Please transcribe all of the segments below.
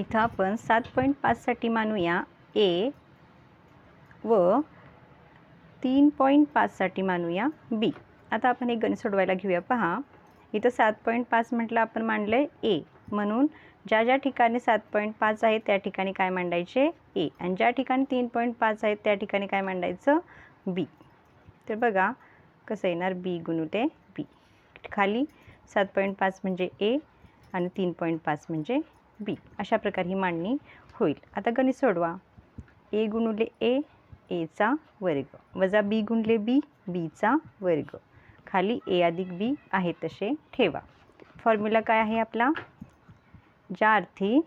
इथं आपण सात पॉईंट पाचसाठी मानूया. ए व तीन पॉईंट पाचसाठी मानूया बी. आता आपण एक गणित सोडवायला घेऊया. पहा इथं सात पॉईंट पाच म्हटलं आपण मांडलं आहे ए. म्हणून ज्या ज्या ठिकाणी सात पॉईंट पाच आहे त्या ठिकाणी काय मांडायचे? ए. आणि ज्या ठिकाणी तीन पॉईंट पाच आहेत त्या ठिकाणी काय मांडायचं? बी. तर बघा कसं येणार? बी गुणुले बी. खाली सात पॉईंट पाच म्हणजे ए आणि तीन पॉईंट पाच म्हणजे बी अशा प्रकारे ही मांडणी होईल. आता गणित सोडवा. ए गुणुले ए एचा वर्ग. वजा बी गुणले बी बीचा वर्ग. खाली ए अधिक बी आहे तसे ठेवा. फॉर्म्युला काय आहे आपला? ज्या अर्थी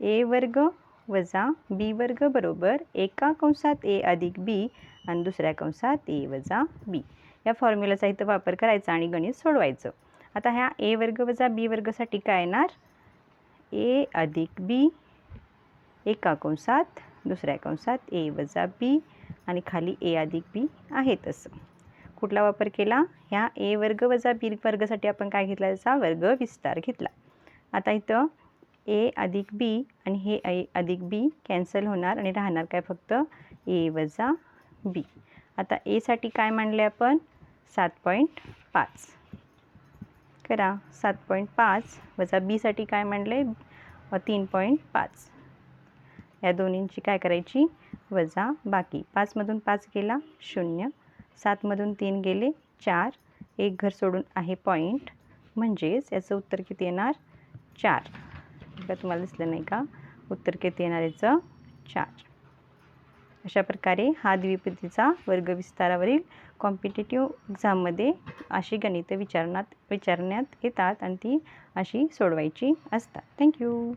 ए वर्ग वजा बी वर्ग बरोबर एका कंसात ए अधिक बी आणि दुसऱ्या कंसात ए वजा बी या फॉर्म्युलाचा इथं वापर करायचा आणि गणित सोडवायचं. आता ह्या ए वर्ग वजा बी वर्गसाठी काय येणार? ए अधिक बी एका कंसात दुसऱ्या कंसात ए वजा बी आणि खाली ए अधिक बी आहे तसं. कुठला वापर केला? ह्या ए वर्ग वजा बी वर्गसाठी आपण काय घेतला? त्याचा वर्ग विस्तार घेतला. आता इथं ए अधिक बी आणि हे ए अधिक बी कॅन्सल होणार आणि राहणार काय फक्त? ए वजा बी. आता एसाठी काय मांडले आपण? सात पॉईंट पाच. करा. सात पॉईंट पाच वजा बीसाठी काय मांडलं आहे तीन पॉईंट पाच. या दोन्हींची काय करायची? वजा बाकी. पाचमधून पाच गेला शून्य. सातमधून तीन गेले चार. एक घर सोडून आहे पॉईंट म्हणजेच याचं उत्तर किती येणार? चार. का तुम्हाला दिसलं नाही का? उत्तर किती येणार याचं? चार. अशा प्रकारे हा द्विपदीचा वर्ग विस्तारावरील कॉम्पिटेटिव्ह एक्झाममध्ये अशी गणितं विचारण्यात विचारण्यात येतात आणि ती अशी सोडवायची असतात. थँक्यू